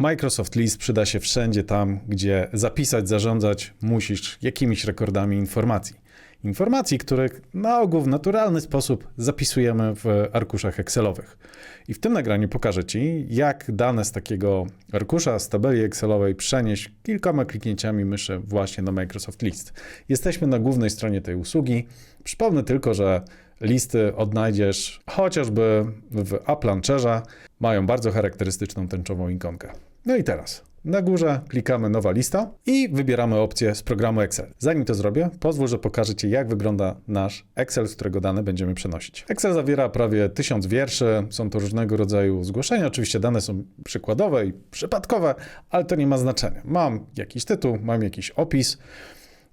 Microsoft List przyda się wszędzie tam, gdzie zapisać, zarządzać musisz jakimiś rekordami informacji. Informacji, których na ogół w naturalny sposób zapisujemy w arkuszach Excelowych. I w tym nagraniu pokażę Ci, jak dane z takiego arkusza, z tabeli Excelowej przenieść kilkoma kliknięciami myszy właśnie do Microsoft List. Jesteśmy na głównej stronie tej usługi. Przypomnę tylko, że listy odnajdziesz chociażby w App. Mają bardzo charakterystyczną tęczową ikonkę. No i teraz na górze klikamy nowa lista i wybieramy opcję z programu Excel. Zanim to zrobię, pozwól, że pokażę Ci, jak wygląda nasz Excel, z którego dane będziemy przenosić. Excel zawiera prawie tysiąc wierszy, są to różnego rodzaju zgłoszenia. Oczywiście dane są przykładowe i przypadkowe, ale to nie ma znaczenia. Mam jakiś tytuł, mam jakiś opis.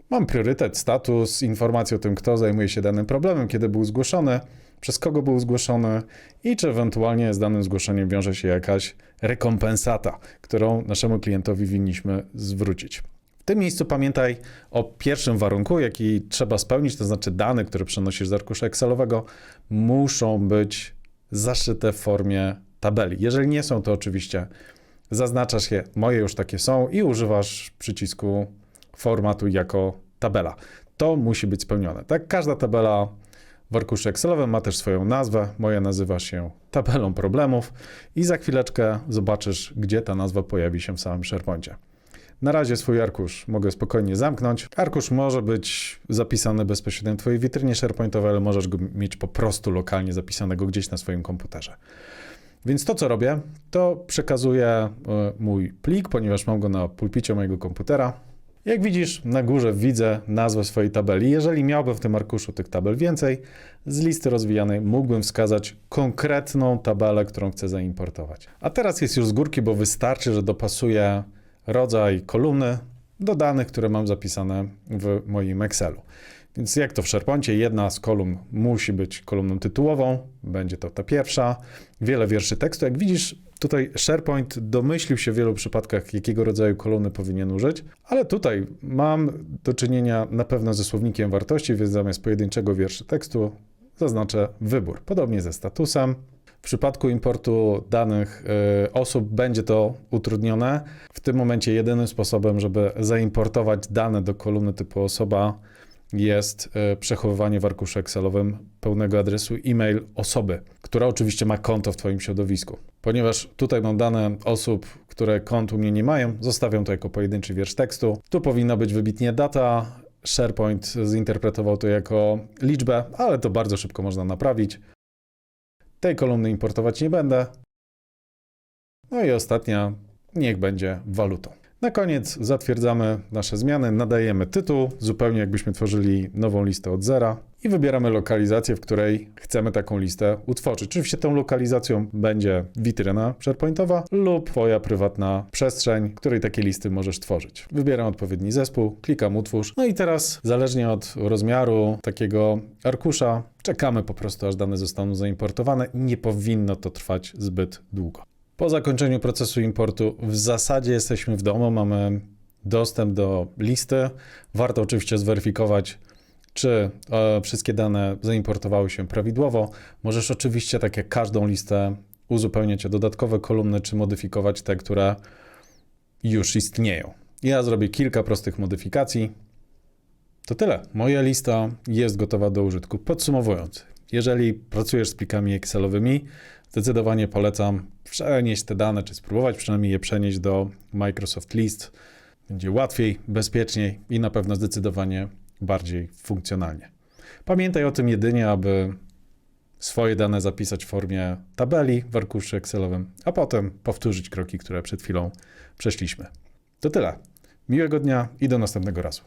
Mam priorytet, status, informację o tym, kto zajmuje się danym problemem, kiedy był zgłoszony, przez kogo był zgłoszony i czy ewentualnie z danym zgłoszeniem wiąże się jakaś rekompensata, którą naszemu klientowi winniśmy zwrócić. W tym miejscu pamiętaj o pierwszym warunku, jaki trzeba spełnić, to znaczy dane, które przenosisz z arkusza Excelowego, muszą być zaszyte w formie tabeli. Jeżeli nie są, to oczywiście zaznaczasz je, moje już takie są i używasz przycisku formatu jako tabela. To musi być spełnione. Tak, każda tabela w arkuszu Excelowym ma też swoją nazwę. Moja nazywa się tabelą problemów i za chwileczkę zobaczysz, gdzie ta nazwa pojawi się w samym SharePoincie. Na razie swój arkusz mogę spokojnie zamknąć. Arkusz może być zapisany bezpośrednio w Twojej witrynie SharePointowej, ale możesz go mieć po prostu lokalnie zapisanego gdzieś na swoim komputerze. Więc to, co robię, to przekazuję e, mój plik, ponieważ mam go na pulpicie mojego komputera. Jak widzisz, na górze widzę nazwę swojej tabeli. Jeżeli miałbym w tym arkuszu tych tabel więcej, z listy rozwijanej mógłbym wskazać konkretną tabelę, którą chcę zaimportować. A teraz jest już z górki, bo wystarczy, że dopasuję rodzaj kolumny do danych, które mam zapisane w moim Excelu. Więc jak to w SharePoincie, jedna z kolumn musi być kolumną tytułową, będzie to ta pierwsza, wiele wierszy tekstu. Jak widzisz, tutaj SharePoint domyślił się w wielu przypadkach, jakiego rodzaju kolumny powinien użyć, ale tutaj mam do czynienia na pewno ze słownikiem wartości, więc zamiast pojedynczego wiersza tekstu zaznaczę wybór. Podobnie ze statusem. W przypadku importu danych y, osób będzie to utrudnione. W tym momencie jedynym sposobem, żeby zaimportować dane do kolumny typu osoba, jest e, przechowywanie w arkuszu Excelowym pełnego adresu e-mail osoby, która oczywiście ma konto w Twoim środowisku. Ponieważ tutaj mam dane osób, które kont u mnie nie mają, zostawiam to jako pojedynczy wiersz tekstu. Tu powinna być wybitnie data. SharePoint zinterpretował to jako liczbę, ale to bardzo szybko można naprawić. Tej kolumny importować nie będę. No i ostatnia, niech będzie walutą. Na koniec zatwierdzamy nasze zmiany, nadajemy tytuł, zupełnie jakbyśmy tworzyli nową listę od zera i wybieramy lokalizację, w której chcemy taką listę utworzyć. Oczywiście tą lokalizacją będzie witryna SharePointowa lub Twoja prywatna przestrzeń, w której takie listy możesz tworzyć. Wybieram odpowiedni zespół, klikam utwórz. No i teraz, zależnie od rozmiaru takiego arkusza, czekamy po prostu, aż dane zostaną zaimportowane. Nie powinno to trwać zbyt długo. Po zakończeniu procesu importu w zasadzie jesteśmy w domu, mamy dostęp do listy. Warto oczywiście zweryfikować, czy e, wszystkie dane zaimportowały się prawidłowo. Możesz oczywiście, tak jak każdą listę, uzupełniać o dodatkowe kolumny, czy modyfikować te, które już istnieją. Ja zrobię kilka prostych modyfikacji. To tyle. Moja lista jest gotowa do użytku. Podsumowując, jeżeli pracujesz z plikami Excelowymi, zdecydowanie polecam przenieść te dane, czy spróbować przynajmniej je przenieść do Microsoft List. Będzie łatwiej, bezpieczniej i na pewno zdecydowanie bardziej funkcjonalnie. Pamiętaj o tym jedynie, aby swoje dane zapisać w formie tabeli w arkuszu Excelowym, a potem powtórzyć kroki, które przed chwilą przeszliśmy. To tyle. Miłego dnia i do następnego razu.